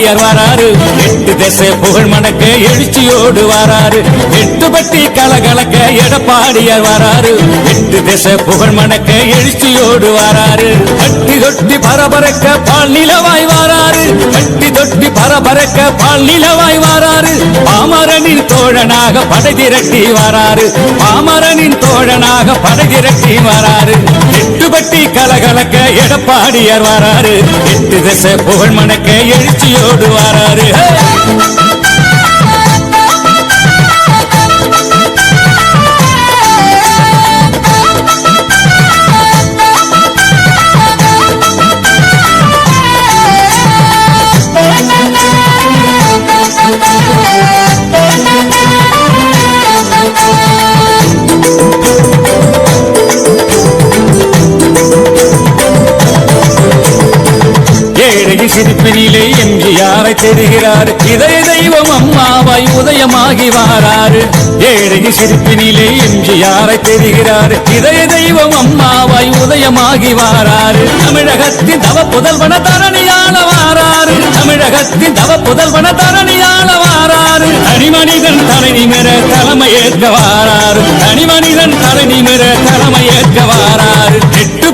அடியார் வராரு. எட்டு திசை புகழ் மணக்க எழுச்சியோடு வராரு. எட்டு பட்டி கலகலக்க எடப்பாடியார் வராரு. எட்டு திசை புகழ் மணக்க எழுச்சியோடு வராரு. கட்டி தொட்டி பரபரக்க பால் நிலவாய் வராரு. கட்டி தொட்டி பரபரக்க பால் நிலவாய் வராரு. பாமரனின் தோழனாக படை திரட்டி வராரு பாமரனின் தோழனாக படை திரட்டி வராரு எட்டுப்பட்டி கலகலக்க எடப்பாடியார் வராரு எட்டு திசை புகழ் மணக்க எழுச்சியோடு வராரு தெரிகிறார் இதய தெய்வம் அம்மாவாய் உதயமாகி வாராரு. ஏழகி சிரிப்பினிலே எம்ஜிஆரை தெரிகிறார் இதய தெய்வம் அம்மாவாய் உதயமாகி வாராரு. தமிழகத்தின் தவ புதல்வன தரணியாள வாராரு. தமிழகத்தின் தவ புதல்வன தரணியாள வாராரு. தனி மனிதன் தலைநிமிர தலைமையேற்க வாராரு. தனிமனிதன் தலை நிமிர தலைமையேற்க வாராரு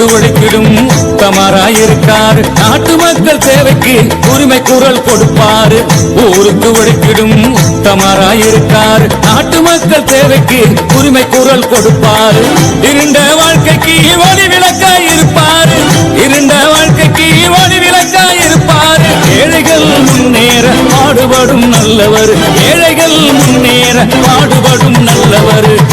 போட்டு ஊருக்கு உழைக்கிடும் உத்தமராயிருக்காரு. நாட்டு மக்கள் சேவைக்கு உரிமை குரல் கொடுப்பாரு. ஊருக்கு உழைக்கிடும் உத்தமராயிருக்காரு. நாட்டு மக்கள் சேவைக்கு உரிமை குரல் கொடுப்பாரு. இருண்ட வாழ்க்கைக்கு ஒளி விளக்கா இருப்பாரு. இருண்ட வாழ்க்கைக்கு ஒளி விளக்கா இருப்பாரு. ஏழைகள் முன்னேற பாடுபடும் நல்லவர். ஏழைகள் முன்னேற பாடுபடும் நல்லவர்.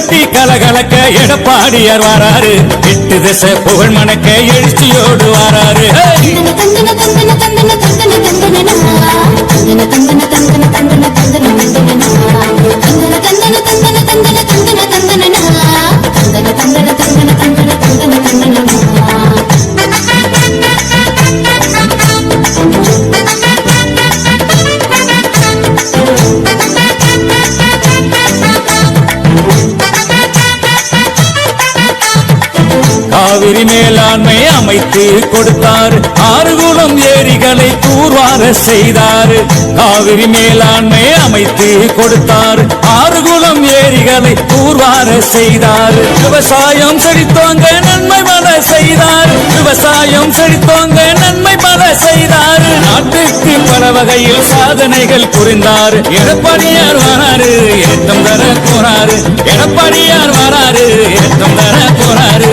கட்டி கலகலக்க எடப்பாடியார் வராரு. எட்டு திசை புகழ் மணக்க எழுச்சியோடு வராரு. தந்தன தந்தன தந்தன தந்தன தந்தன தந்தன காவிரி மேலாண்மை அமைத்து கொடுத்தார். ஆறுகுளம் ஏரிகளை தூர்வார செய்தார். காவிரி மேலாண்மை அமைத்து கொடுத்தார். ஆறுகுளம் ஏரிகளை தூர்வார செய்தார். விவசாயம் செழித்தோங்க நன்மை பல செய்தார். விவசாயம் செழித்தோங்க நன்மை பல செய்தார். நாட்டுக்கு பல வகையில் சாதனைகள் புரிந்தார். எடப்பாடியார் வராரு ஏற்றம் தர போறாரு எடப்பாடியார் வராரு ஏற்றம் தர போறாரு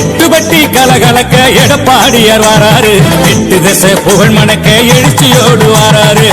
மணக்க எடப்பாடியார் வராரு. எட்டு திசை புகழ் மணக்க எழுச்சியோடு வராரு.